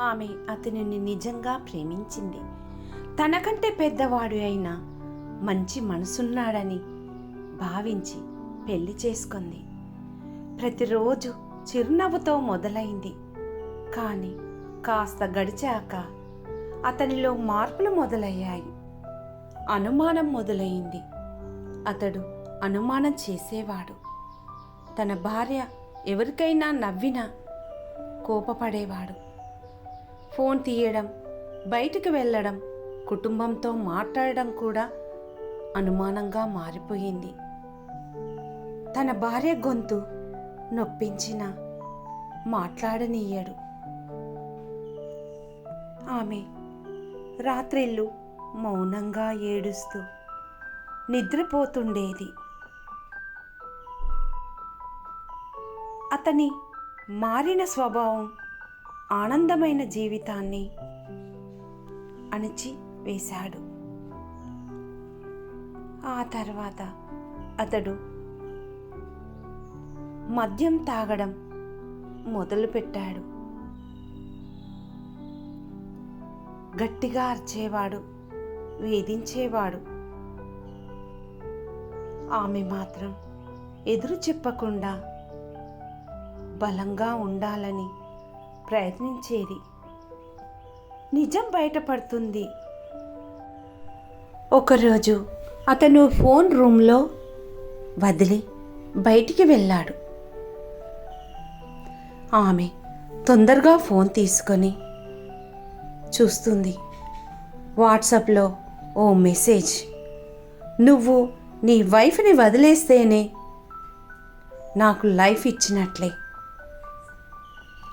ఆమె అతనిని నిజంగా ప్రేమించింది. తనకంటే పెద్దవాడు అయిన మంచి మనసున్నాడని భావించి పెళ్ళి చేసుకుంది. ప్రతిరోజు చిరునవ్వుతో మొదలైంది. కానీ కాస్త గడిచాక అతనిలో మార్పులు మొదలయ్యాయి. అనుమానం మొదలైంది. అతడు అనుమానం చేసేవాడు. తన భార్య ఎవరికైనా నవ్వినా కోపపడేవాడు. ఫోన్ తీయడం బయటికి వెళ్ళడం కుటుంబంతో మాట్లాడడం కూడా అనుమానంగా మారిపోయింది. తన భార్య గొంతు నొప్పించిన మాట్లాడనీయడు. ఆమె రాత్రిళ్ళు మౌనంగా ఏడుస్తూ నిద్రపోతుండేది. అతని మారిన స్వభావం ఆనందమైన జీవితాన్ని అణిచి వేశాడు. ఆ తర్వాత అతడు మద్యం తాగడం మొదలుపెట్టాడు. గట్టిగా అర్చేవాడు వేధించేవాడు. ఆమె మాత్రం ఎదురు చెప్పకుండా బలంగా ఉండాలని ప్రయత్నించేది. నిజం బయటపడుతుంది. ఒకరోజు అతను ఫోన్ రూమ్లో వదిలి బయటికి వెళ్ళాడు. ఆమె తొందరగా ఫోన్ తీసుకొని చూస్తుంది. వాట్సాప్లో ఓ మెసేజ్. నువ్వు నీ వైఫ్ని వదిలేస్తేనే నాకు లైఫ్ ఇచ్చినట్లే.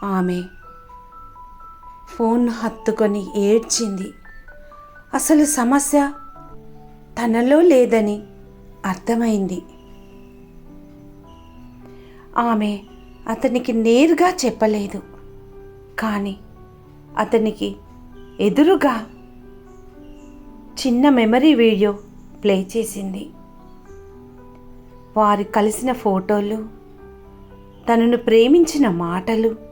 ఆమె ఫోన్ హత్తుకొని ఏడ్చింది. అసలు సమస్య తనలో లేదని అర్థమైంది. ఆమె అతనికి నేరుగా చెప్పలేదు. కానీ అతనికి ఎదురుగా చిన్న మెమరీ వీడియో ప్లే చేసింది. వారి కలిసిన ఫోటోలు తనను ప్రేమించిన మాటలు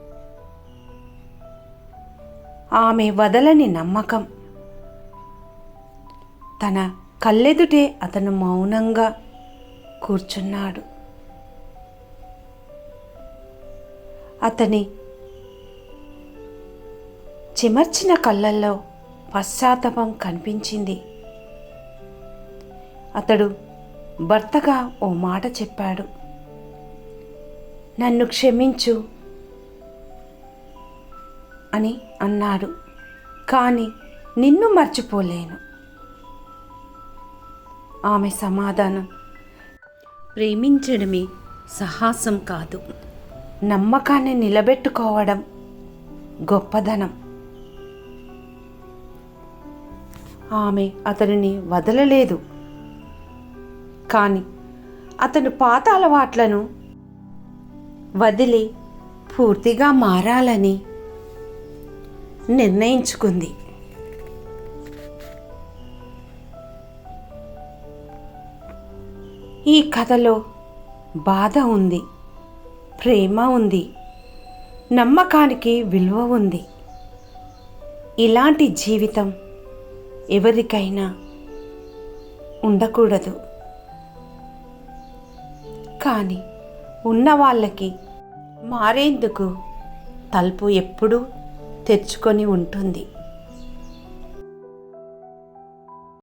ఆమె వదలని నమ్మకం. తన కళ్ళెదుటే అతను మౌనంగా కూర్చున్నాడు. అతని చిమర్చిన కళ్ళల్లో పశ్చాత్తాపం కనిపించింది. అతడు భర్తగా ఓ మాట చెప్పాడు. నన్ను క్షమించు అని అన్నాడు. కానీ నిన్ను మర్చిపోలేను. ఆమె సమాధానం. ప్రేమించడమే సాహసం కాదు. నమ్మకాన్ని నిలబెట్టుకోవడం గొప్పదనం. ఆమె అతనిని వదలలేదు. కానీ అతను పాత అలవాట్లను వదిలి పూర్తిగా మారాలని నిర్ణయించుకుంది. ఈ కథలో బాధ ఉంది ప్రేమ ఉంది నమ్మకానికి విలువ ఉంది. ఇలాంటి జీవితం ఎవరికైనా ఉండకూడదు. కానీ ఉన్న వాళ్ళకి మారేందుకు తలుపు ఎప్పుడూ తెచ్చుకొని ఉంటుంది.